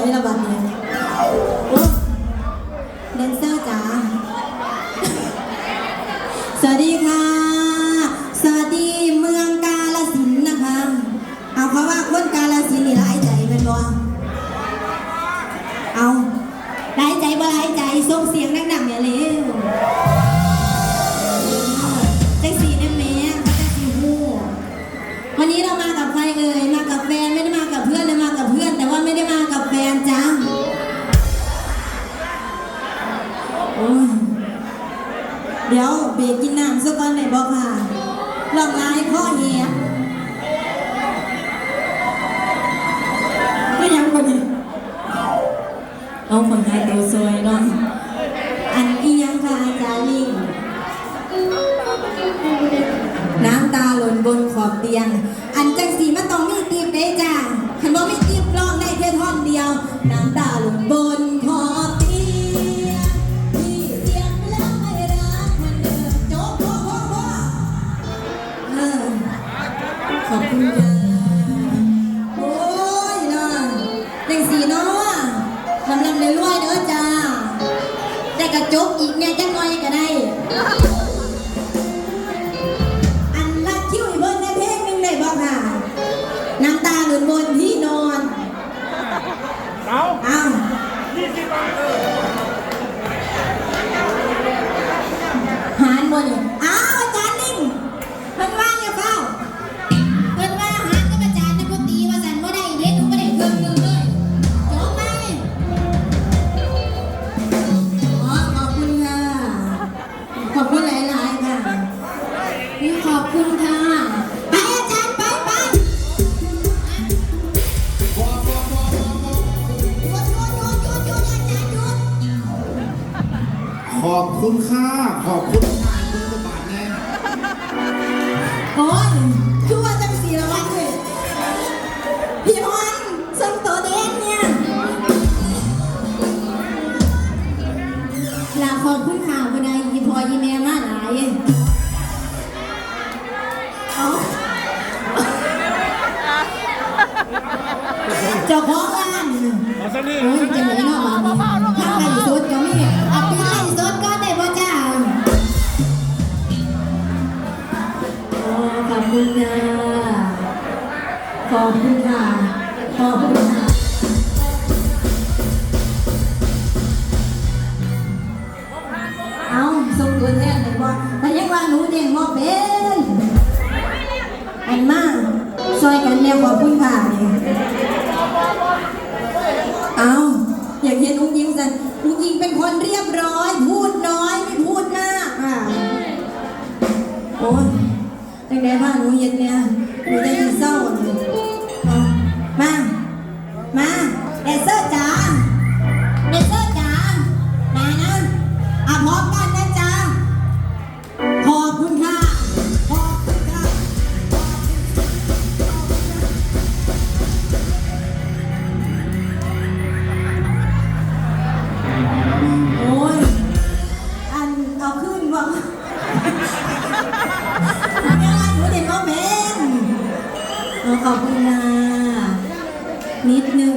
ได้รางวัลเลยแดนเซอร์จ้าสวัสดีค่ะ เดี๋ยวเบรกกินน้ำสักก่อนไหนบอกค่ะลองลายข้อเหี้ยไม่ยังกว่านี้เอาคนไทยตัวซวยเนาะอันอียังค่ะอาจารย์ลิงน้ำตาหล่นบนขอบเตียง โอ้ยนะเด็กสีเนาะลำลำเรื่อยๆเด้อจ้าแต่กระจกอีกเนี่ยจังน้อยก็ได้ อบคุณหลาย ๆ ค่ะนี่ขอบคุณค่ะ ไปอาจารย์ไปไปหยุดหยุดหยุดหยุดหยุดอาจารย์หยุดขอบคุณค่ะ ขอบคุณค่ะคุณสมบัติแน่ โอ้ย เอาเจ้าของร้านเอาสันี่โอ้ยจะไหนเนาะบานนี้ทางไล่สดก็มีเอาไปไล่สุดก็ได้บ่จ้าโอ้ขอบคุณค่ะขอบคุณค่ะ เด้งบ่เป็นอันมาซอยกันแนวขอบคุณค่ะนี่เอาอยากเห็นอุ้งยิงสันอุ้งยิงเป็นคนเรียบร้อย พูดน้อยไม่พูดมากอะโอ้ยตั้งแต่บ้านหนูเย็นเนี่ยหนูจะยินเศร้าเลย ขอบคุณค่นิดนึง